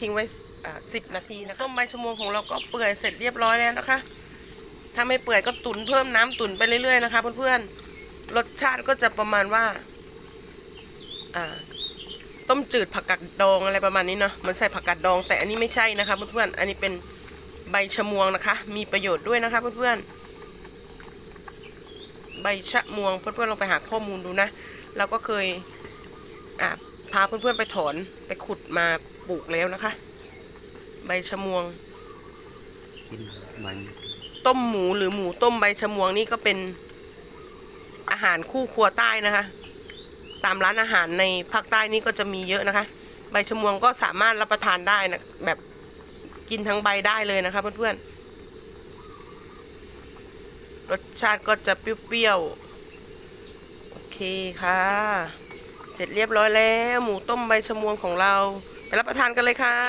ทิ้งไว้สิบนาทีนะคะต้มใบชะมวงของเราก็เปื่อยเสร็จเรียบร้อยแล้วนะคะ ถ้าไม่เปื่อยก็ตุ๋นเพิ่มน้ำตุ๋นไปเรื่อยๆนะคะเพื่อนๆรสชาติก็จะประมาณว่าอ่าต้มจืดผักกาดดองอะไรประมาณนี้เนาะมันใส่ผักกาดดอง แต่อันนี้ไม่ใช่นะคะเพื่อนๆอันนี้เป็นใบชะมวงนะคะ มีประโยชน์ด้วยนะคะเพื่อนๆใบชะมวงเพื่อนๆลองไปหาข้อมูลดูนะ เราก็เคยอ่า พาเพื่อนๆไปถอนไปขุดมาปลูกแล้วนะคะ ใบชะมวง กินมันต้มหมูหรือหมูต้มใบชะมวงนี่ก็เป็นอาหารคู่ครัวใต้นะคะ ตามร้านอาหารในภาคใต้นี่ก็จะมีเยอะนะคะ ใบชะมวงก็สามารถรับประทานได้นะแบบกินทั้งใบได้เลยนะคะเพื่อนๆรสชาติก็จะเปรี้ยวๆโอเคค่ะ เสร็จเรียบร้อยแล้ว หมูต้มใบชะมวงของเรา ไปรับประทานกันเลยค่ะ